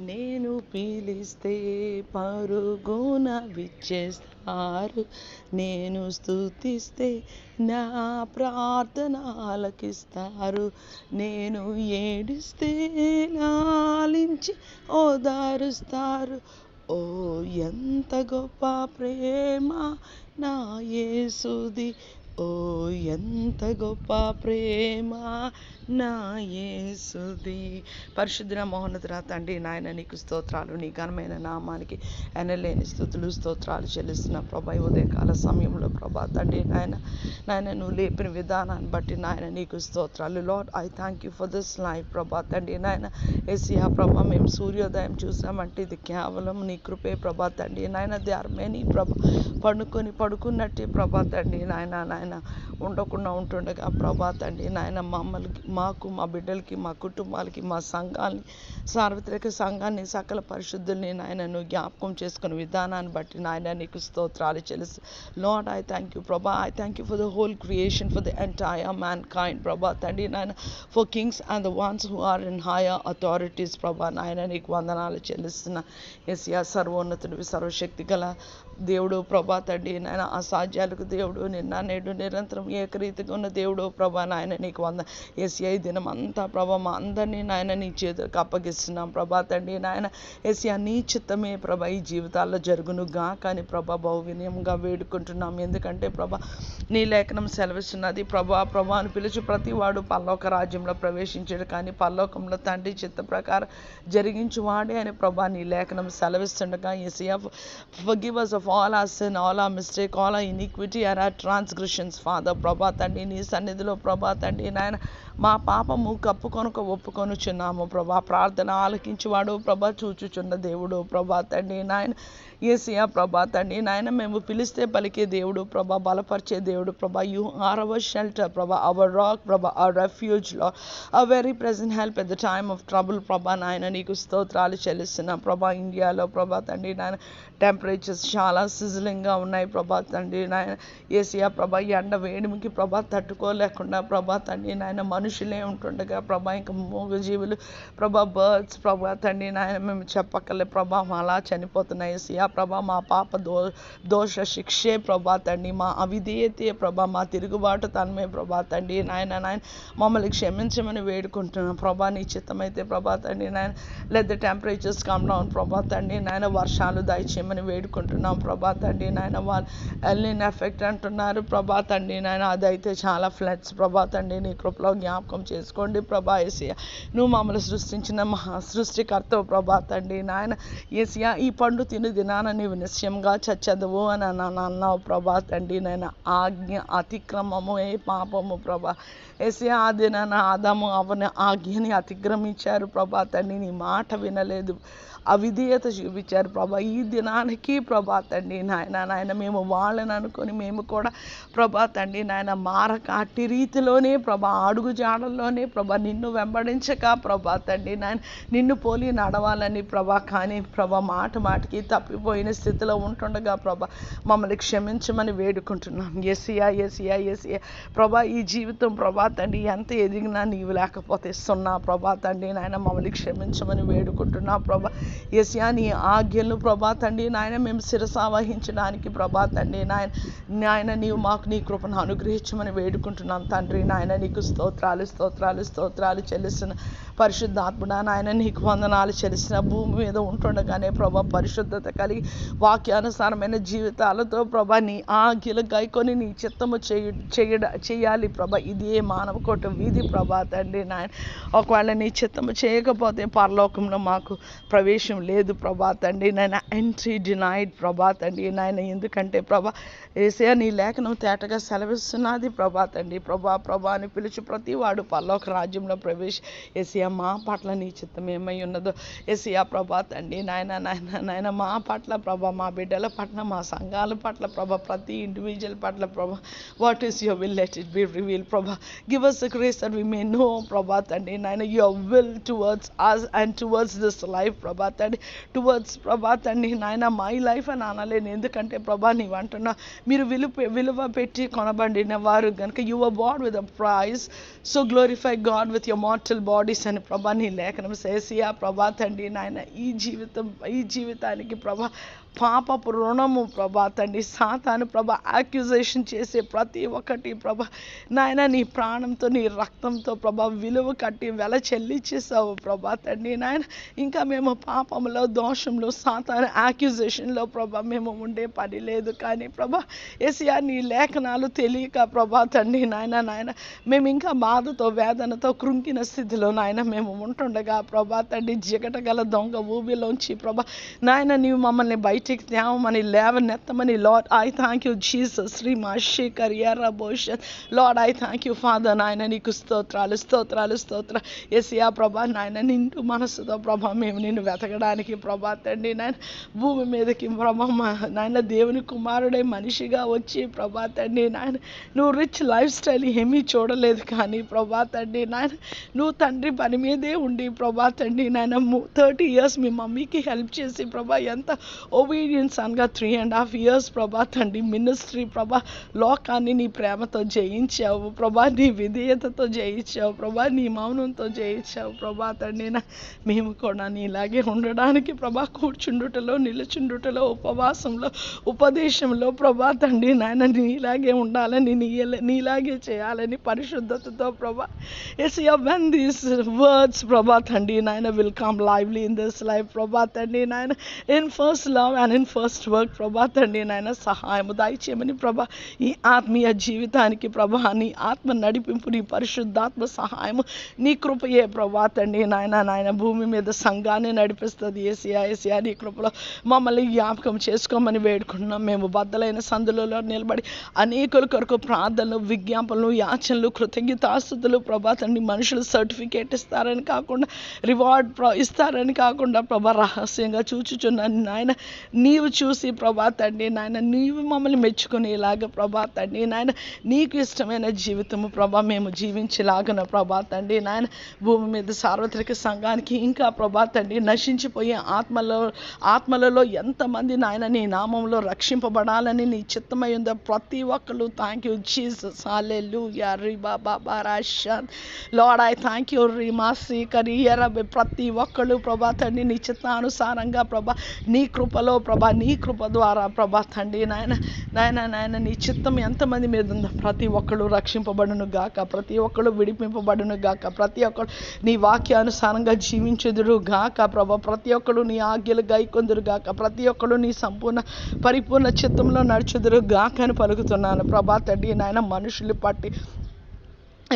నేను పిలిస్తే పరుగున విచ్చేస్తారు. నేను స్తుతిస్తే నా ప్రార్థన ఆలకిస్తారు నేను ఏడిస్తే లాలించి ఓదారుస్తారు. ఓ ఎంత గొప్ప ప్రేమ నా యేసుది. ఓ ఎంత గొప్ప ప్రేమ నా యేసుది. పరిశుద్ధ మోహనతురా తండ్రి నాయన నీకు స్తోత్రాలు నీ ఘనమైన నామానికి ఎనలేని స్థుతులు స్తోత్రాలు చెల్లిస్తున్న ప్రభా ఉదయకాల సమయంలో ప్రభా తండ్రి నాయన నాయన నువ్వు లేపిన విధానాన్ని బట్టి నాయన నీకు స్తోత్రాలు. Lord I thank you for this life ప్రభా తండ్రి నాయన. ఎసియా ప్రభా మేము సూర్యోదయం చూసామంటే ఇది కేవలం నీ కృపే ప్రభా తండ్రి నాయన. దే ఆర్ మెనీ ప్రభా పండుకొని పడుకున్నట్టే ప్రభా తండ్రి నాయన నాయన. నాయన ఉండకుండా ఉంటుండగా ప్రభా తండ్రి నాయన మమ్మల్ని మాకు మా బిడ్డలకి మా కుటుంబాలకి మా సంఘాన్ని సార్వత్రిక సంఘాన్ని సకల పరిశుద్ధుల్ని నాయన నువ్వు జ్ఞాపకం చేసుకున్న విధానాన్ని బట్టి నాయన నీకు స్తోత్రాలు చెల్లిస్తూ. లార్డ్ ఐ థ్యాంక్ యూ ప్రభా. I thank you for the whole creation for the entire mankind ప్రభా తండ్రి నాయన for kings and the ones who are in higher authorities ప్రభా నాయన నీకు వందనాలు చెల్లిస్తున్న. ఎస్యా సర్వోన్నతుడివి సర్వశక్తి గల దేవుడు ప్రభా తండ్రి నాయన అసాధ్యాలకు దేవుడు నిన్న నేడు నిరంతరం ఏకరీతిగా ఉన్న దేవుడు ప్రభా నాయన నీకు వంద ఎస్ఐ దినం అంతా ప్రభా మా అందరినీ నాయన నీ చేతులకు అప్పగిస్తున్నాం ప్రభా తండ్రి నాయన. ఎస్ఐ నీ చిత్తమే ప్రభా ఈ జీవితాల్లో జరుగును గా కానీ ప్రభా బహు వినయంగా వేడుకుంటున్నాం. ఎందుకంటే ప్రభా నీ లేఖనం సెలవిస్తున్నది ప్రభా ప్రభా అని పిలిచి ప్రతి వాడు పల్లోక రాజ్యంలో ప్రవేశించాడు. కానీ పల్లోకంలో తండ్రి చిత్త ప్రకారం జరిగించువాడే అని ప్రభా నీ లేఖనం సెలవిస్తుండగా ఎస్ఐ forgive us of all our sin all our mistake all our iniquity our our transgressions father ప్రభా తండ్రి నీ సన్నిధిలో ప్రభా తండ్రి నాయన మా పాపము కప్పుకొనక ఒప్పుకొనుచున్నాము. ప్రభా ప్రార్థన ఆలకించువాడు ప్రభా చూచుచున్న దేవుడు ప్రభా తండ్రి నాయన ఏసియా ప్రభా తండ్రి నాయన మేము పిలిస్తే పలికే దేవుడు ప్రభా బలపరిచే దేవుడు ప్రభా యు ఆర్ అవర్ షెల్టర్ ప్రభా అవర్ రాక్ ప్రభా అవర్ రెఫ్యూజ్లో లో very very help at the time of trouble ప్రభా నాయన నీకు స్తోత్రాలు చెల్లిస్తున్నాం. ప్రభా ఇండియాలో ప్రభా తండ్రి నాయన టెంపరేచర్స్ చాలా చాలా సిజిలింగ్గా ఉన్నాయి ప్రభా తండ్రి నాయన ఏసియా ప్రభా ఈ ఎండ వేడిమికి ప్రభా తట్టుకోలేకుండా ప్రభా తండ్రి నాయన మనుషులే ఉంటుండగా ప్రభా ఇంకా మూగజీవులు ప్రభా బర్డ్స్ ప్రభా తండ్రి నాయన మేము చెప్పక్కలే ప్రభా అలా చనిపోతున్నాయి ఏసియా ప్రభా మా పాప దో దోష శిక్షే ప్రభా తండ్రి మా అవిధేయతే ప్రభా మా తిరుగుబాటు తనమే ప్రభా తండ్రి నాయన నాయన మమ్మల్ని క్షమించమని వేడుకుంటున్నాం ప్రభా నీ చిత్తమైతే ప్రభా తండ్రి నాయన let the temperatures come down ప్రభా తండ్రి నాయన వర్షాలు దయచేయమని వేడుకుంటున్నాం ప్రభా తండ్రి నాయన వాళ్ళు ఎల్లిన్ ఎఫెక్ట్ అంటున్నారు. ప్రభా తండ్రి నాయన అదైతే చాలా ఫ్లడ్స్ ప్రభా తండ్రి నీ కృపలో జ్ఞాపకం చేసుకోండి ప్రభా ఏసియా నువ్వు మమ్మల్ని సృష్టించిన మహా సృష్టికర్త ప్రభా తండ్రి నాయన. ఏసియా ఈ పండు తిని దినాన నీవు నిశ్చయంగా చచ్చదువు అని అన్న- అన్నావు ప్రభా తండ్రి నాయన. ఆజ్ఞ అతిక్రమము ఏ పాపము ప్రభా. ఏసియా ఆ దినాన ఆదాము అవని ఆజ్ఞని అతిక్రమించారు ప్రభా తండ్రి. నీ మాట వినలేదు. అవిధేయత చూపించారు ప్రభా. ఈ దినానికి ప్రభా తండ్రి నాయన నాయన మేము వాళ్ళని అనుకొని మేము కూడా ప్రభా తండ్రి నాయన మారక అట్టి రీతిలోనే ప్రభా అడుగు జాడల్లోనే ప్రభా నిన్ను వెంబడించక ప్రభా తండ్రి నాయన నిన్ను పోలి నడవాలని ప్రభా కానీ ప్రభా మాట మాటికి తప్పిపోయిన స్థితిలో ఉంటుండగా ప్రభా మమ్మల్ని క్షమించమని వేడుకుంటున్నాం. ఎసియా ఎసియా ఎసియా ప్రభా ఈ జీవితం ప్రభా తండ్రి ఎంత ఎదిగినా నీవు లేకపోతే సున్నా ప్రభా తండ్రి నాయన మమ్మల్ని క్షమించమని వేడుకుంటున్నా ప్రభా. ఎసియా నీ ఆజ్ఞలు ప్రభా తండ్రి నాయన మేము శిరస వహించడానికి ప్రభా తండ్రి నాయన నాయన నీవు మాకు నీ కృపను అనుగ్రహించమని వేడుకుంటున్నాం తండ్రి నాయన నీకు స్తోత్రాలు స్తోత్రాలు స్తోత్రాలు చెల్లిస్తున్న పరిశుద్ధాత్ముడా నాయన నీకు వందనాలు చెల్లిసిన భూమి మీద ఉంటుండగానే ప్రభా పరిశుద్ధత కలిగి వాక్యానుసారమైన జీవితాలతో ప్రభా నీ ఆజ్ఞలు గైకొని నీ చిత్తము చేయ చేయడ చేయాలి ప్రభా. ఇదే మానవ కోట వీధి ప్రభా తండ్రి నాయన. ఒకవేళ నీ చిత్తము చేయకపోతే పరలోకంలో మాకు ప్రవేశ లేదు ప్రభా తండ్రి. నాయన ఎంట్రీ డినైడ్ ప్రభా తండ్రి. నాయన ఎందుకంటే ప్రభా ఏసే నీ లేఖనం తేటగా సెలవిస్తున్నది ప్రభా తండ్రి. ప్రభా ప్రభా అని పిలిచి ప్రతి వాడు పల్లోక రాజ్యంలో ప్రవేశ ఏసియా మా పట్ల నీ చిత్తం ఏమై ఉన్నదో ఏసియా ప్రభా తండ్రి. నాయన నాయన నాయన మా పట్ల ప్రభా మా బిడ్డల పట్ల మా సంఘాల పట్ల ప్రభా ప్రతి ఇండివిజువల్ పట్ల ప్రభా what is your will let it be reveal ప్రభా. Give us క్రీస్ grace that we may know ప్రభా తండ్రి. నాయన your will towards us and towards this life ప్రభా తండ్రి టువర్డ్స్ ప్రభా తండ్రి నాయన మై లైఫ్ అని అనలేను. ఎందుకంటే ప్రభా నీవు అంటున్నా మీరు విలువ విలువ పెట్టి కొనబడిన వారు కనుక you're bought with a price so glorify God with your mortal bodies అని ప్రభా నీ లేఖనం సేసియా ప్రభా తండ్రి నాయన ఈ జీవితం ఈ జీవితానికి ప్రభా పాపపు రుణము ప్రభా తండ్రి. సాతాను ప్రభ యాక్యుజేషన్ చేసే ప్రతి ఒక్కటి ప్రభ. నాయన నీ ప్రాణంతో నీ రక్తంతో ప్రభ విలువ కట్టి వెల చెల్లించేసావు ప్రభా తండ్రి. నాయన ఇంకా మేము పాపంలో దోషంలో సాతాను యాక్యుజేషన్లో ప్రభా మేము ఉండే పని లేదు కానీ ప్రభా ఏసియా నీ లేఖనాలు తెలియక ప్రభా తండ్రి. నాయన నాయన మేము ఇంకా బాధతో వేదనతో కృంకిన స్థితిలో నాయన మేము ఉంటుండగా ప్రభా తండ్రి జిగట గల దొంగ ఊబిలోంచి ప్రభా నాయన నీవు మమ్మల్ని బయట తేవమని లేవనెత్తమని Lord I thank you Jesus Shri మా శేఖర్ Lord, I Lord I Father. You Father నాయన నీకు స్తోత్రాలు స్తోత్రాలు స్తోత్ర ఎసియా ప్రభా నాయన నిండు మనసుతో ప్రభా మేము నిన్ను వెతకడానికి ప్రభా తండ్రి నాయన భూమి మీదకి ప్రభా మా నాయన దేవుని కుమారుడే మనిషిగా వచ్చి ప్రభా తండ్రి నాయన నువ్వు రిచ్ లైఫ్ స్టైల్ ఏమీ చూడలేదు కానీ ప్రభా తండ్రి నాయన నువ్వు తండ్రి పని మీదే ఉండి ప్రభా తండ్రి నాయన థర్టీ ఇయర్స్ మీ మమ్మీకి హెల్ప్ చేసి ప్రభా ఎంత ఒబీడియన్స్ అనగా త్రీ అండ్ హాఫ్ ఇయర్స్ ప్రభా తండ్రి మినిస్ట్రీ ప్రభా లోకాన్ని నీ ప్రేమతో జయించావు ప్రభా నీ విధేయతతో జయించావు ప్రభా నీ మౌనంతో జయించావు ప్రభా తండ్రి మేము కూడా నీలాగే ఉండడానికి ప్రభా కూర్చుండుటలో నిలుచుండుటలో ఉపవాసంలో ఉపదేశంలో ప్రభా తండ్రి నాయన నీలాగే ఉండాలని నీ నీలాగే చేయాలని పరిశుద్ధతతో ప్రభా ఎస్ వెన్ దీస్ వర్డ్స్ ప్రభా తండ్రి నాయన will come lively in this life ప్రభా తండ్రి నాయన in first love and in first work ప్రభా తండ్రి నాయన సహాయము దయచేయమని ప్రభా ఈ ఆత్మీయ జీవితానికి ప్రభా నీ ఆత్మ నడిపింపు నీ పరిశుద్ధాత్మ సహాయము నీ కృపయే ప్రభా తండ్రి నాయన నాయన భూమి మీద సంఘాన్ని నడిపిస్తుంది. ఏసియా ఏసియా నీ కృపలో మమ్మల్ని జ్ఞాపకం చేసుకోమని వేడుకుంటున్నాం. మేము బద్దలైన సందులలో నిలబడి అనేకుల కొరకు ప్రార్థనలు విజ్ఞాపనలు యాచనలు కృతజ్ఞతాస్తుతులు ప్రభా తండ్రి మనుషులు సర్టిఫికేట్ ఇస్తారని కాకుండా రివార్డ్ ప్ర- ఇస్తారని కాకుండా ప్రభా రహస్యంగా చూచుచున్నాను నాయన నీవు చూసి ప్రభా తండ్రి నాయన నీవు మమ్మల్ని మెచ్చుకునేలాగా ప్రభా తండ్రి నాయన నీకు ఇష్టమైన జీవితము ప్రభా మేము జీవించేలాగన ప్రభా తండ్రి నాయన భూమి మీద సార్వత్రిక సంఘానికి ఇంకా ప్రభా తండ్రి నశించిపోయే ఆత్మలో ఆత్మలలో ఎంతమంది నాయన నీ నామంలో రక్షింపబడాలని నీ చిత్తమై ఉందో ప్రతి ఒక్కరు థ్యాంక్ యూ జీసస్ హాలెలూయా రిబా బాబా రాశాన్ లార్డ్ ఐ థ్యాంక్ యూ రీమా శ్రీకరి ఎరబి ప్రతి ఒక్కళ్ళు ప్రభా తండ్రి నీ చిత్తానుసారంగా ప్రభా నీ కృపలో ప్రభా నీ కృప ద్వారా ప్రభా తండ్రి నాయన నాయన నాయన నీ చిత్తం ఎంతమంది మీద ఉందో ప్రతి ఒక్కళ్ళు రక్షింపబడును గాక ప్రతి ఒక్కళ్ళు విడిపింపబడును గాక ప్రతి ఒక్కరు నీ వాక్యానుసారంగా జీవించుదురు గాక ప్రభా ప్రతి ఒక్కరు నీ ఆజ్ఞలు గైకొందురు గాక ప్రతి ఒక్కరు నీ సంపూర్ణ పరిపూర్ణ చిత్తంలో నడుచుదురు గాక అని పలుకుతున్నాను. ప్రభా తండ్రి నాయన మనుషులు పట్టి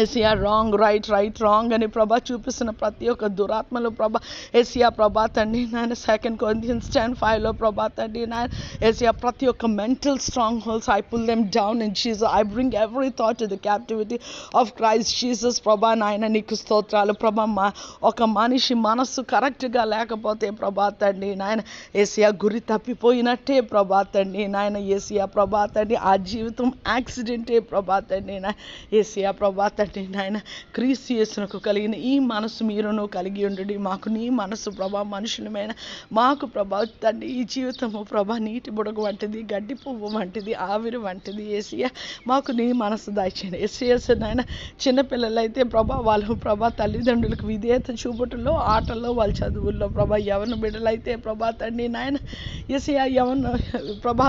ఎసియా రాంగ్ రైట్ రైట్ రాంగ్ అని ప్రభా చూపిస్తున్న ప్రతి ఒక్క దురాత్మలో ప్రభా. ఏసియా ప్రభా తండ్రి నాయన సెకండ్ కొరింథియన్స్ టెన్ ఫైవ్లో ప్రభా తండ్రి నాయన ఏసియా ప్రతి ఒక్క mental strongholds I pull them down in Jesus I bring every thought to the captivity of Christ Jesus ప్రభా నాయన నీకు స్తోత్రాలు. ప్రభా మా ఒక మనిషి మనస్సు కరెక్ట్గా లేకపోతే ప్రభా తండ్రి నాయన ఏసియా గురి తప్పిపోయినట్టే ప్రభా తండ్రి నాయన ఏసియా ప్రభా తండ్రి ఆ జీవితం యాక్సిడెంటే ప్రభా తండ్రి నాయన ఏసియా ప్రభా తండ్రి నాయన. క్రీస్తు యేసునకు కలిగిన ఈ మనసు మీరును కలిగి ఉండండి. మాకు నీ మనసు ప్రభా మనుషులమైన మాకు ప్రభా తండ్రి ఈ జీవితము ప్రభా నీటి బుడగ వంటిది గడ్డి పువ్వు వంటిది ఆవిరి వంటిది ఏసియా మాకు నీ మనసు దాచేయండి ఎస్ఎస్ నాయన చిన్నపిల్లలు అయితే ప్రభా వాళ్ళు ప్రభా తల్లిదండ్రులకు విధేయత చూపుటలో ఆటల్లో వాళ్ళ చదువుల్లో ప్రభా యవన బిడ్డలైతే ప్రభా తండ్రి నాయన. ఎసియా యవన ప్రభా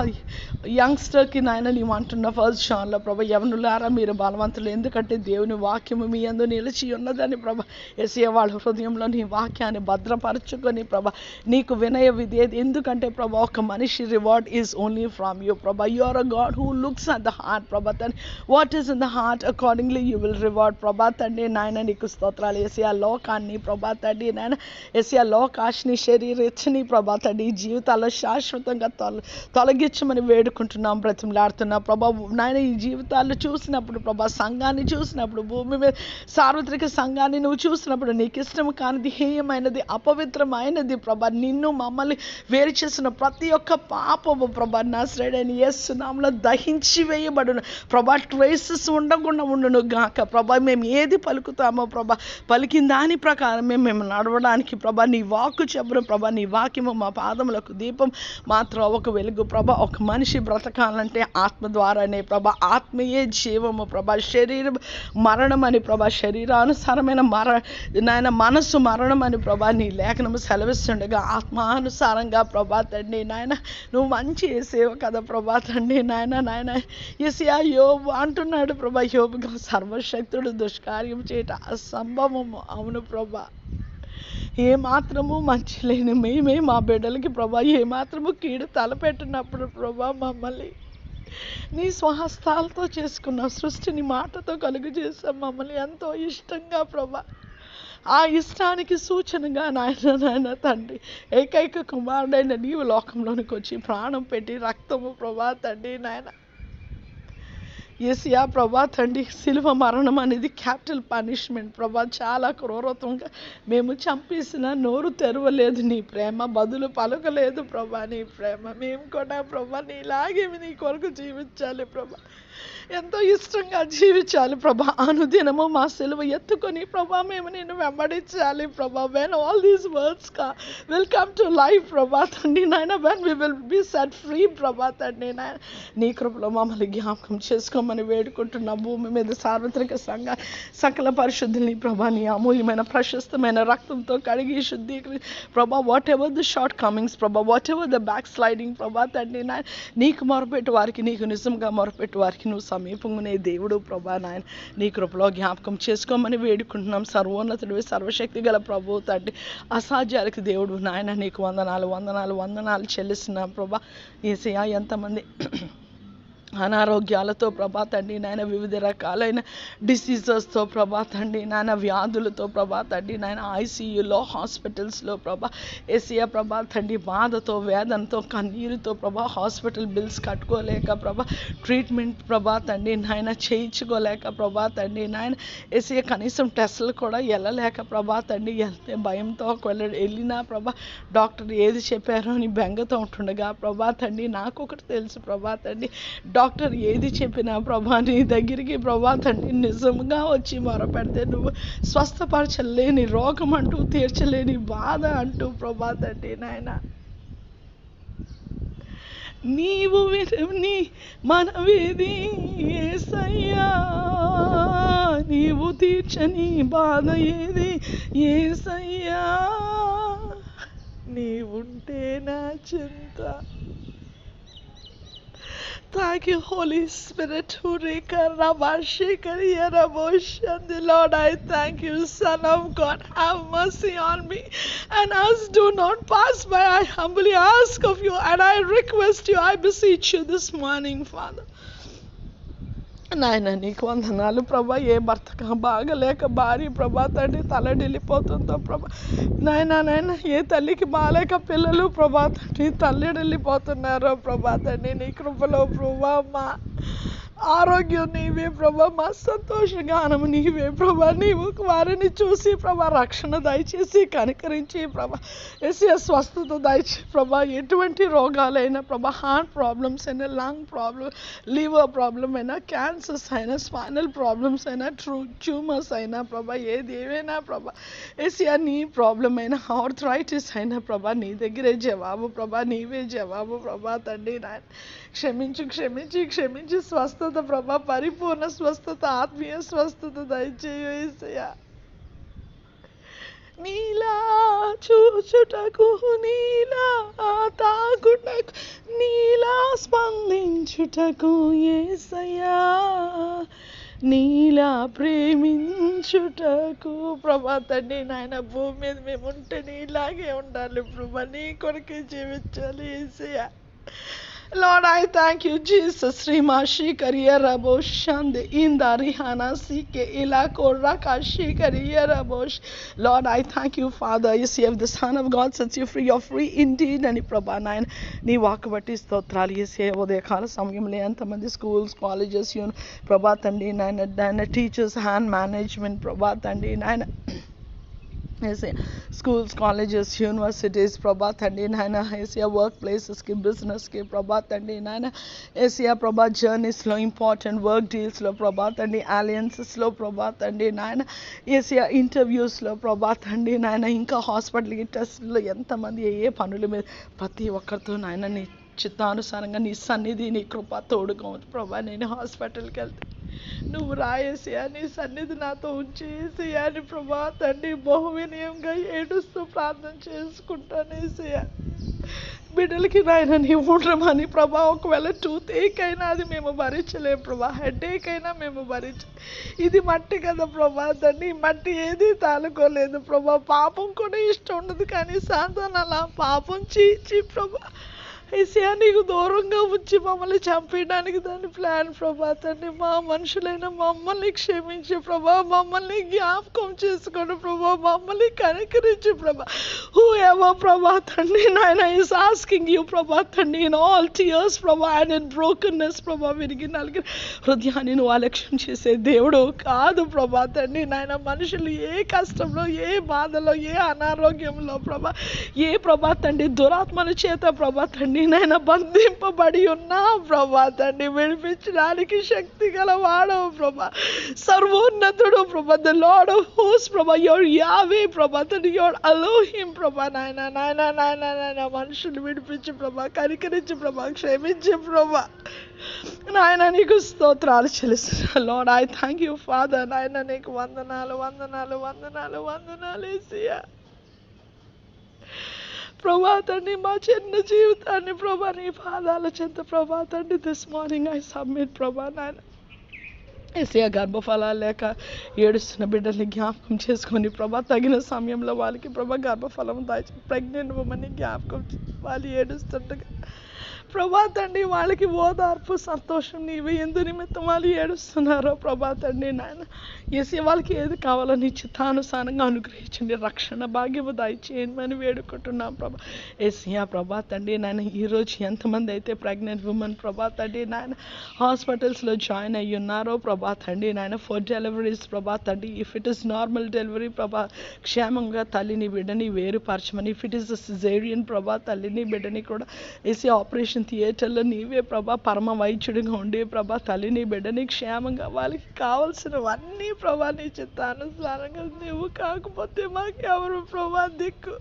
యంగ్స్టర్కి నాయన నీవు అంటున్న ఫస్ట్ షాన్లో ప్రభా యవనులారా మీరు బలవంతులు. ఎందుకంటే దేవుని వాక్యము మీ అందు నిలిచి ఉన్నదని ప్రభా. ఎస్ఏ వాళ్ళ హృదయంలో నీ వాక్యాన్ని భద్రపరచుకొని ప్రభా. నీకు వినయ విధేది ఎందుకంటే ప్రభా ఒక మనిషి reward is only from you ప్రభా. You are a God who looks at the heart ప్రభ. తండ్రి what is in the heart accordingly you will reward ప్రభా. తండ్రి నాయన నీకు స్తోత్రాలు. ఎసియా లోకాన్ని ప్రభా తండ్రి నాయన. ఎసియా లోకాష్ని శరీరెచ్చని ప్రభా తండ్రి ఈ జీవితాల్లో శాశ్వతంగా తొల తొలగించమని వేడుకుంటున్నాం బ్రతిమలాడుతున్నాం ప్రభా. నాయన ఈ జీవితాల్లో చూసినప్పుడు ప్రభా సంఘాన్ని చూసినప్పుడు భూమి మీద సార్వత్రిక సంఘాన్ని నువ్వు చూసినప్పుడు నీకు ఇష్టం కానిది హేయమైనది అపవిత్రమైనది ప్రభా. నిన్ను మమ్మల్ని వేరు చేసిన ప్రతి ఒక్క పాపము ప్రభా నా శ్రేణి ఎస్ దహించి వేయబడును. ప్రభా ట్రేసెస్ ఉండకుండా ఉండును గాక. ప్రభా మేము ఏది పలుకుతామో ప్రభా పలికిన దాని ప్రకారం మేము మేము నడవడానికి ప్రభా నీ వాక్కు చెప్పును ప్రభా నీ వాక్యము మా పాదములకు దీపం మాత్రం ఒక వెలుగు ప్రభా. ఒక మనిషి బ్రతకాలంటే ఆత్మ ద్వారానే ప్రభా ఆత్మయే జీవము ప్రభా శరీరం మరణం అని ప్రభా శరీరానుసారమైన మర నాయన మనస్సు మరణం అని ప్రభా నీ లేఖనము సెలవిస్తుండగా ఆత్మానుసారంగా ప్రభా తండ్రి నాయన నువ్వు మంచి సేవ కదా ప్రభా తండ్రి నాయన నాయన. ఎసియా యోబు అంటున్నాడు ప్రభా యోబుగా సర్వశక్తుడు దుష్కార్యం చేయట అసంభవము. అవును ప్రభా. ఏ మాత్రము మంచి లేని మేమే మా బిడ్డలకి ప్రభా ఏ మాత్రము కీడు తలపెట్టినప్పుడు ప్రభా మమ్మల్ని నీ స్వహస్తాలతో చేసుకున్న సృష్టిని మాటతో కలుగు చేసాం మమ్మల్ని ఎంతో ఇష్టంగా ప్రభా. ఆ ఇష్టానికి సూచనగా నాయన నాయన తండ్రి ఏకైక కుమారుడైన నీవు లోకంలోనికి వచ్చి ప్రాణం పెట్టి రక్తము ప్రభా తండ్రి నాయన. ఏసియా ప్రభా తండ్రి శిలువ మరణం అనేది క్యాపిటల్ పనిష్మెంట్ ప్రభా. చాలా క్రూరత్వంగా మేము చంపేసిన నోరు తెరవలేదు నీ ప్రేమ బదులు పలకలేదు ప్రభా నీ ప్రేమ మేము కూడా ప్రభా నీలాగే నీ కొరకు జీవించాలి ప్రభా. ఎంతో ఇష్టంగా జీవించాలి ప్రభా. అనుదినము మా సెలవు ఎత్తుకొని ప్రభా మేము నేను వెంబడించాలి ప్రభా. వెన్ ఆల్ దీస్ వర్డ్స్ కా విల్ కమ్ టు లైఫ్ ప్రభా తండ్రి నాయన when we will be set free ప్రభా తండ్రి నాయన. నీ కృపలో మమ్మల్ని జ్ఞాపకం చేసుకోమని వేడుకుంటున్న. భూమి మీద సార్వత్రిక సంఘ సకల పరిశుద్ధుల్ని ప్రభా నీ అమూల్యమైన ప్రశస్తమైన రక్తంతో కడిగి శుద్ధీకరి ప్రభా whatever the shortcomings ప్రభా whatever the backsliding ప్రభా తండ్రి నాయన. నీకు మొరపెట్టు వారికి నీకు నిజంగా మొరపెట్టు వారికి నువ్వు సమీపంగానే దేవుడు ప్రభా నాయన నీ కృపలో జ్ఞాపకం చేసుకోమని వేడుకుంటున్నాం. సర్వోన్నతుడివి సర్వశక్తి గల ప్రభు తండ్రి అసాధ్యాలకు దేవుడు నాయన నీకు వందనాలు వందనాలు వందనాలు చెల్లిస్తున్నాం ప్రభా. ఏసయా ఎంతమంది అనారోగ్యాలతో ప్రభా తండ్రి నాయన వివిధ రకాలైన డిసీజెస్తో ప్రభా తండ్రి నాయన వ్యాధులతో ప్రభా తండ్రి నాయన ఐసీయూలో హాస్పిటల్స్లో ప్రభా ఏసియా ప్రభా తండ్రి బాధతో వేదనతో కన్నీరుతో ప్రభా హాస్పిటల్ బిల్స్ కట్టుకోలేక ప్రభా ట్రీట్మెంట్ ప్రభా తండ్రి నాయన చేయించుకోలేక ప్రభా తండ్రి నాయన ఏసియా కనీసం టెస్టులు కూడా వెళ్ళలేక ప్రభా తండ్రి వెళ్తే భయంతో ఒకవేళ వెళ్ళినా ప్రభా డాక్టర్ ఏది చెప్పారో అని బెంగతో ఉంటుండగా ప్రభా తండ్రి నాకు ఒకటి తెలుసు ప్రభా తండ్రి డాక్టర్ ఏది చెప్పినా ప్రభా నీ దగ్గరికి ప్రభా తండ్రి నిజంగా వచ్చి మొరపెడితే నువ్వు స్వస్థపరచలేని రోగం అంటూ తీర్చలేని బాధ అంటూ ప్రభా తండ్రి నాయన. నీవు విని మనవిది ఏసయ్యా నీవు తీర్చని బాధ ఏది ఏసయ్యా. నీవుంటే నా చింత. Thank you, Holy Spirit, who the Lord, I thank you, Son of God. Have mercy on me. And us do not pass by. I humbly ask of you and I request you, I beseech you this morning, Father. నాయన నీకు వందనాలు ప్రభా. ఏ భర్తకు బాగలేక భార్య ప్రభా తండ్రి తలడిల్లిపోతుందో ప్రభా. నాయన నాయన ఏ తల్లికి బాలేక పిల్లలు ప్రభా తండ్రి తల్లిడిల్లిపోతున్నారో ప్రభా తండ్రి నీ కృపలో ప్రభా మా ఆరోగ్యం నీవే ప్రభా మా సంతోష గానం నీవే ప్రభా. నీవు వారిని చూసి ప్రభా రక్షణ దయచేసి కనికరించి ప్రభా ఎస్ఏ స్వస్థత దయచే ప్రభా ఎటువంటి రోగాలైనా ప్రభా హార్ట్ ప్రాబ్లమ్స్ అయినా లంగ్ ప్రాబ్లమ్ లివర్ ప్రాబ్లం అయినా క్యాన్సర్స్ అయినా స్పైనల్ ప్రాబ్లమ్స్ అయినా ట్రూ ట్యూమర్స్ అయినా ప్రభా ఏది ఏవైనా ప్రభా ఎసియా నీ ప్రాబ్లం అయినా ఆర్థరైటిస్ అయినా ప్రభా నీ దగ్గరే జవాబు ప్రభా నీవే జవాబు ప్రభా తండ్రి నా క్షమించు క్షమించి క్షమించి. స్వస్థత ప్రభా పరిపూర్ణ స్వస్థత ఆత్మీయ స్వస్థత దయచేయు ఏసయ్యా. నీలా చూచుటకు నీలా తాగుటకు నీలా స్పందించుటకు ఏసయ్యా. నీలా ప్రేమించుటకు ప్రభా తండ్రి నాయన భూమి మీద మేము ఉంటే నీలాగే ఉండాలి ప్రభా. నీ కొరకే జీవించాలి ఏసయ్యా. Lord, I thank you, Jesus. Rimashi Karriera Rabosh and Inda Rihana Sike Ilako Rakashi Karriera Bosch. Lord, I thank you, Father. You see, if the Son of God sets you free, you're free indeed. And Prabhanayan, Nee Wakabati Stotrali is here. Odekar Samyamle and Tamadi schools, colleges, you know, Prabhatandi, and teachers, hand management, Prabhatandi, and ఏసే schools colleges universities ప్రభాత్ అండి నాయన Asia work ప్లేసెస్కి బిజినెస్కి ప్రభాత్ అండి నాయన Asia ప్రభా జర్నీస్లో ఇంపార్టెంట్ వర్క్ డీల్స్లో ప్రభాత్ అండి అలయన్సెస్లో ప్రభాత్ అండి నాయన ఏసియా ఇంటర్వ్యూస్లో ప్రభాత్ అండి నాయన ఇంకా హాస్పిటల్కి టెస్ట్లో ఎంతమంది ఏ ఏ పనుల మీద ప్రతి ఒక్కరితో నాయన నీ చిత్తానుసారంగా నీ సన్నిధి నీ కృప తోడుకోవచ్చు ప్రభా నేను హాస్పిటల్కి వెళ్తాను నువ్వు రాయేసయా నీ సన్నిధి నాతో ఉంచేసేయా అని ప్రభా తండ్రి బహువినయంగా ఏడుస్తూ ప్రార్థన చేసుకుంటానేసయ్యా బిడ్డలకి నాయన నీవు ఉండమని ప్రభా ఒకవేళ టూత్ ఏక్ అయినా అది మేము భరించలేము ప్రభా హెడ్ ఏక్ అయినా మేము భరించ ఇది మట్టి కదా ప్రభా తండ్రి మట్టి ఏది తాలుకోలేదు ప్రభా పాపం కూడా ఇష్టం ఉండదు కానీ సాంతాన్ అలా పాపం చీచి ప్రభా ఏసియా నీకు దూరంగా ఉంచి మమ్మల్ని చంపేయడానికి దాని ప్లాన్ ప్రభా. తండ్రి మా మనుషులైన మమ్మల్ని క్షమించి ప్రభా. మమ్మల్ని జ్ఞాపకం చేసుకోండి ప్రభా. మమ్మల్ని కనికరించి ప్రభా. హూ ఎవో ప్రభా తండ్రి నాయన ఈస్ ఆస్కింగ్ యూ ప్రభా తండ్రి ఇన్ ఆల్ టియర్స్ ప్రభా అండ్ ఇన్ బ్రోకన్నెస్ ప్రభా విరిగి నలిగిన హృదయాన్ని నువ్వు అలక్ష్యం చేసే దేవుడు కాదు ప్రభా. తండ్రి నాయన మనుషులు ఏ కష్టంలో ఏ బాధలో ఏ అనారోగ్యంలో ప్రభా ఏ ప్రభా తండ్రి దురాత్మల చేత ప్రభా తండ్రి నాయన బంధింపబడి ఉన్నా ప్రభా తండ్రి విడిపించడానికి శక్తి గల వాడవు ప్రభా. సర్వోన్నతుడు ప్రభా ద లాడ్ ఆఫ్ హోస్ ప్రభా యోర్ యావే ప్రభా తండ్రి యోర్ అలోహిం ప్రభా. నాయన నాయన నాయన నాయన మనుషులు విడిపించి ప్రభా కనికరించి ప్రభా క్షమించి ప్రభా. నాయన నీకు స్తోత్రాలు చెల్లిస్తున్నా Lord I thank you Father నాయన నీకు వందనాలు వందనాలు వందనాలు వందనాలు ఏసయ్యా. ప్రభా తండ్రి మా చిన్న జీవితాన్ని ప్రభా నీ పాదాల చెంత ప్రభా తండ్రి దిస్ మార్నింగ్ ఐ సబ్మిట్ ప్రభా నాయన. ఏసీఆ గర్భఫలాలు లేక ఏడుస్తున్న బిడ్డల్ని జ్ఞాపకం చేసుకొని ప్రభా తగిన సమయంలో వాళ్ళకి ప్రభా గర్భఫలం దాచి ప్రెగ్నెంట్ ఉమెన్ని జ్ఞాపకం వాళ్ళు ఏడుస్తుండగా ప్రభా తండ్రి వాళ్ళకి ఓదార్పు సంతోషం నీవు. ఎందు నిమిత్తం వాళ్ళు ఏడుస్తున్నారో ప్రభా తండ్రి నాయన. ఏసీ వాళ్ళకి ఏది కావాలో నీ చిత్తానుసారంగా అనుగ్రహించండి. రక్షణ భాగ్యము దయచేయండి అని వేడుకుంటున్నాం ప్రభా. ఏసీయా ప్రభా తండ్రి నాయన ఈరోజు ఎంతమంది అయితే ప్రెగ్నెంట్ ఉమెన్ ప్రభా తండ్రి నాయన హాస్పిటల్స్లో జాయిన్ అయ్యి ఉన్నారో ప్రభా తండ్రి నాయన ఫర్ డెలివరీస్ ప్రభా తండ్రి if it is normal delivery ప్రభా క్షేమంగా తల్లిని బిడ్డని వేరుపరచమని ఇఫ్ ఇట్ ఇస్ సిజేరియన్ ప్రభా తల్లిని బిడ్డని కూడా ఏసీ ఆపరేషన్ థియేటర్లో నీవే ప్రభా పరమ వైద్యుడిగా ఉండే ప్రభా తల్లిని బిడ్డని క్షేమంగా వాళ్ళకి కావాల్సినవన్నీ ప్రభా నీ చిత్తానుసారంగా నువ్వు కాకపోతే మాకెవరు ప్రభా దిక్కు?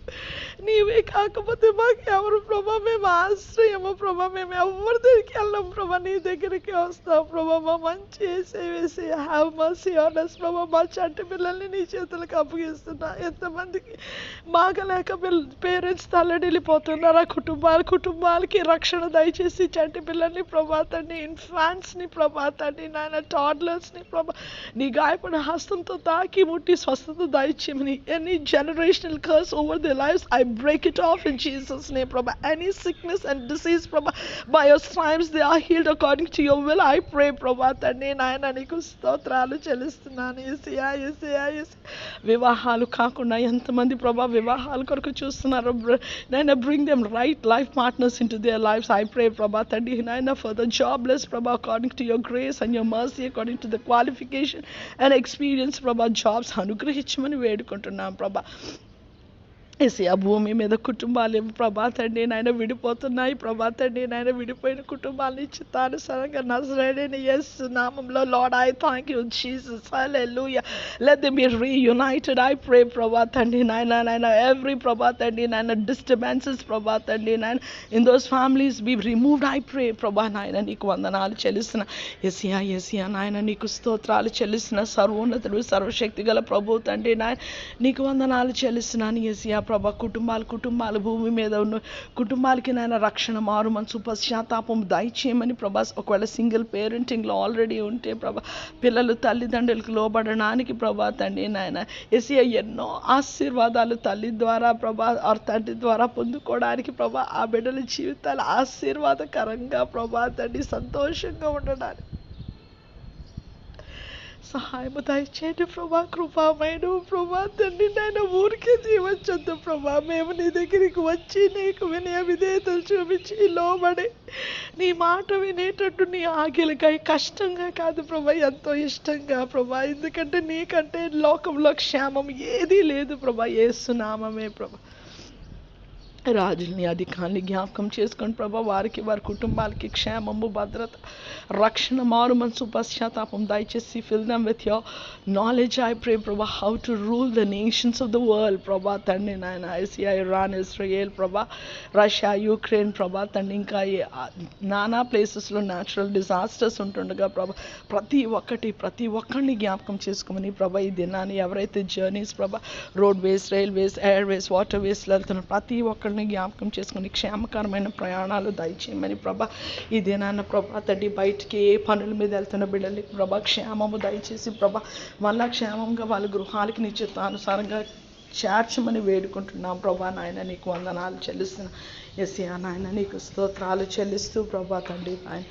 నీవే కాకపోతే మాకెవరు ప్రభా మేము ఆశ్రయము ప్రభా మేము ఎవరి దగ్గరికి వెళ్ళాం ప్రభా నీ దగ్గరికి వస్తాం ప్రభా మా మంచి వేసే వేసి హ్యావ్ మర్సీ ఆనర్స్ ప్రభా మా చంటి పిల్లల్ని నీ చేతులకు అప్పగిస్తున్నా. ఎంతమందికి బాగలేక పేరెంట్స్ తల్లడిల్లిపోతున్నారు ఆ కుటుంబాల కుటుంబాలకి రక్షణ దయచేసి చంటి పిల్లల్ని ప్రభాతాన్ని ఇన్ఫాన్స్ని ప్రభాతాన్ని నాయన టాడ్లర్స్ని ప్రభా నీ గాయపడిన హస్తంతో తాకి ముట్టి స్వస్థత దయచేయమని any generational curse over the lives I break it off in Jesus నే ప్రభా. ఎనీ సిక్నెస్ అండ్ డిసీజ్ ప్రభా by your stripes they are healed according to your will I pray ప్రభా తండ్రి నాయన నీకు స్తోత్రాలు చెల్లిస్తున్నాను. ఏసియా ఏసియా ఏసి వివాహాలు కాకుండా ఎంతమంది ప్రభా వివాహాల కొరకు చూస్తున్నారు నాయన bring them right life partners into their lives I pray ప్రభా తండ్రి నాయన ఫర్ ద జాబ్లెస్ ప్రభా according to your grace and your mercy according to the qualification and experience ప్రభా జాబ్స్ అనుగ్రహించమని వేడుకుంటున్నాం ప్రభా ఎసి ఆ భూమి మీద కుటుంబాలు ప్రభాత్ అండి నాయన విడిపోతున్నాయి ప్రభాత్ అండి నాయన విడిపోయిన కుటుంబాలని చిత్తానుసారంగా నజరేడని ఎస్ నామంలో Lord I thank you Jesus hallelujah let them be reunited I pray Prabhat అండి నాయన నాయన ఎవ్రీ ప్రభాత్ అండి నాయన డిస్టర్బెన్సెస్ ప్రభా అండి నాయన in those families be removed I pray ప్రభా నాయన నీకు వందనాలు చెల్లిస్తున్న. ఎసియా ఎసియా నాయన నీకు స్తోత్రాలు చెల్లిస్తున్న. సర్వోన్నతుడు సర్వశక్తి గల ప్రభు తండ్రి నాయన నీకు వందనాలు చెల్లిస్తున్నాను ఎసియా ప్రభా కుటుంబాలు కుటుంబాలు భూమి మీద ఉన్న కుటుంబాలకి నాయన రక్షణ మారు మనసు పశ్చాత్తాపం దయచేయమని ప్రభా ఒకవేళ సింగిల్ పేరెంటింగ్లో ఆల్రెడీ ఉంటే ప్రభా పిల్లలు తల్లిదండ్రులకు లోబడడానికి ప్రభా తండ్రి నాయన ఎసియా ఎన్నో ఆశీర్వాదాలు తల్లి ద్వారా ప్రభా ఆర్ తండ్రి ద్వారా పొందుకోవడానికి ప్రభా ఆ బిడ్డల జీవితాలు ఆశీర్వాదకరంగా ప్రభా తండ్రి సంతోషంగా ఉండడానికి సహాయము దయచేయండి ప్రభా కృపామయుడు ప్రభా తండ్రి నాయన ఊరికే జీవచ్చొద్దు ప్రభా. మేము నీ దగ్గరికి వచ్చి నీకు వినయ విధేయతలు చూపించి లోబడి నీ మాట వినేటట్టు నీ ఆగిలకై కష్టంగా కాదు ప్రభా ఎంతో ఇష్టంగా ప్రభా. ఎందుకంటే నీకంటే లోకంలో క్షేమం ఏదీ లేదు ప్రభా ఏసునామమే ప్రభా. రాజుల్ని అధికారుల్ని జ్ఞాపకం చేసుకొని ప్రభా వారికి వారి కుటుంబాలకి క్షేమము భద్రత రక్షణ మారు మనసు పశ్చాత్తాపం దయచేసి fill them with your knowledge I pray ప్రభా how to rule the nations of the world ప్రభా తండ్రి నాయన ఐసియా ఇరాన్ ఇస్రాయేల్ ప్రభా రష్యా యూక్రెయిన్ ప్రభా తండ్రి ఇంకా నానా ప్లేసెస్లో న్యాచురల్ డిజాస్టర్స్ ఉంటుండగా ప్రభా ప్రతి ఒక్కటి ప్రతి ఒక్కరిని జ్ఞాపకం చేసుకోమని ప్రభా ఈ దినాన్ని ఎవరైతే జర్నీస్ ప్రభా roadways railways airways వాటర్ వేస్లో వెళ్తున్న ప్రతి ఒక్కరిని జ్ఞాపకం చేసుకుని క్షేమకరమైన ప్రయాణాలు దయచేయమని ప్రభా. ఈ దినాన్న ప్రభా తండ్రి బయటికి ఏ పనుల మీద వెళ్తున్న బిడ్డలకి ప్రభా క్షేమము దయచేసి ప్రభా మళ్ళా క్షేమంగా వాళ్ళ గృహాలకి నిశ్చితానుసారంగా చేర్చమని వేడుకుంటున్నాం ప్రభా. నాయన నీకు వందనాలు చెల్లిస్తున్నా. ఎస్యా నాయన నీకు స్తోత్రాలు చెల్లిస్తూ ప్రభా తండ్రి నాయన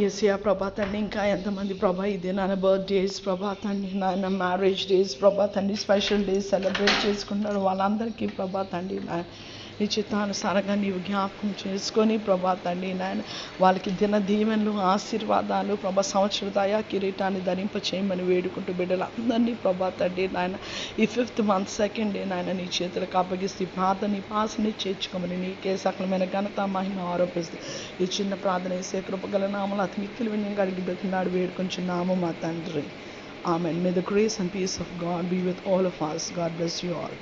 ఎస్యా ప్రభా తండ్రి ఇంకా ఎంతమంది ప్రభా ఇదే నాన్న బర్త్డేస్ ప్రభా తండ్రి నాయన మ్యారేజ్ డేస్ ప్రభా తండ్రి స్పెషల్ డేస్ సెలబ్రేట్ చేసుకుంటున్నారు వాళ్ళందరికీ ప్రభా తండ్రి నాయన నీ చిత్తానుసారంగా నీవు జ్ఞాపకం చేసుకొని ప్రభా తండ్రి నాయన వాళ్ళకి దిన దీవెనలు ఆశీర్వాదాలు ప్రభా సంవత్సర దయా కిరీటాన్ని ధరింప చేయమని వేడుకుంటూ బిడ్డలందరినీ ప్రభా తండ్రి నాయన ఈ ఫిఫ్త్ మంత్ సెకండ్ డే నాయన నీ చేతులకు అప్పగిస్తూ ప్రార్థన నీ పాసని చేర్చుకోమని నీకే సకలమైన ఘనత మహిమ ఆరోపిస్తూ ఈ చిన్న ప్రార్థన వేసే కృపగల నామల అతి మిక్కిలి వినియంగా అడిగి బ్రతినాడు వేడుకొంచున్నాము మా తండ్రి amen may the grace and peace of God be with all of us. God bless you all.